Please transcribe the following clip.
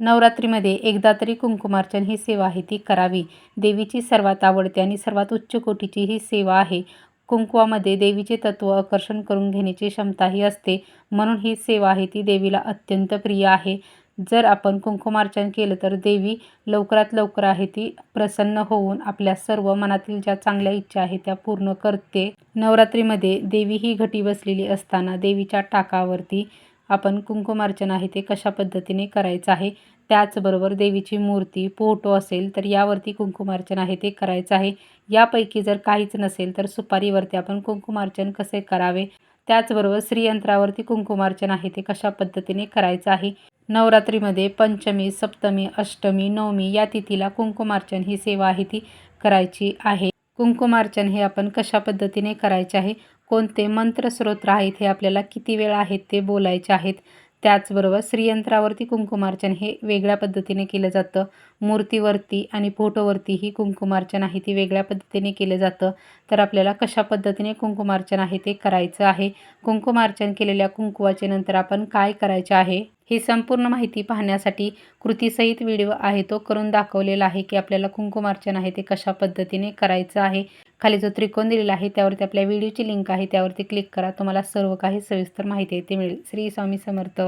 नवरात्रीमध्ये एकदा तरी कुंकुमार्चन ही सेवा आहे ती करावी. देवीची सर्वात आवडते आणि सर्वात उच्च कोटीची ही सेवा आहे. कुंकुवामध्ये देवीचे तत्त्व आकर्षण करून घेण्याची क्षमताही असते. म्हणून ही सेवा आहे ती देवीला अत्यंत प्रिय आहे. जर आपण कुंकुमार्चन केलं तर देवी लवकरात लवकर आहे ती प्रसन्न होऊन आपल्या सर्व मनातील ज्या चांगल्या इच्छा आहेत त्या पूर्ण करते. नवरात्रीमध्ये देवी ही घटी बसलेली असताना देवीच्या टाकावरती आपण कुंकुमार्चन आहे ते कशा पद्धतीने करायचं आहे? त्याचबरोबर देवीची मूर्ती फोटो असेल तर यावरती कुंकुमार्चन आहे ते करायचं आहे. यापैकी जर काहीच नसेल तर सुपारीवरती आपण कुंकुमार्चन कसे करावे? त्याचबरोबर श्रीयंत्रावरती कुंकुमार्चन आहे ते कशा पद्धतीने करायचं आहे? नवरात्रीमध्ये पंचमी सप्तमी अष्टमी नवमी या तिथीला कुंकुमार्चन ही सेवा आहे ती करायची आहे. कुंकुमार्चन हे आपण कशा पद्धतीने करायचे आहे? कोणते मंत्रस्रोत्र आहेत हे आपल्याला किती वेळा आहेत ते बोलायचे आहेत. त्याचबरोबर श्रीयंत्रावरती कुंकुमार्चन हे वेगळ्या पद्धतीने केलं जातं. मूर्तीवरती आणि फोटोवरतीही कुंकुमार्चन आहे ती वेगळ्या पद्धतीने केलं जातं. तर आपल्याला कशा पद्धतीने कुंकुमार्चन आहे ते करायचं आहे. कुंकुमार्चन केलेल्या कुंकुवाचे नंतर आपण काय करायचे आहे? ही संपूर्ण माहिती पाहण्यासाठी कृतीसहित व्हिडिओ आहे तो करून दाखवलेला आहे की आपल्याला कुंकुमार्चन आहे ते कशा पद्धतीने करायचं आहे. खाली जो त्रिकोण दिलेला आहे त्यावरती आपल्या व्हिडिओची लिंक आहे त्यावरती क्लिक करा. तुम्हाला सर्व काही सविस्तर माहिती आहे ते मिळेल. श्री स्वामी समर्थ.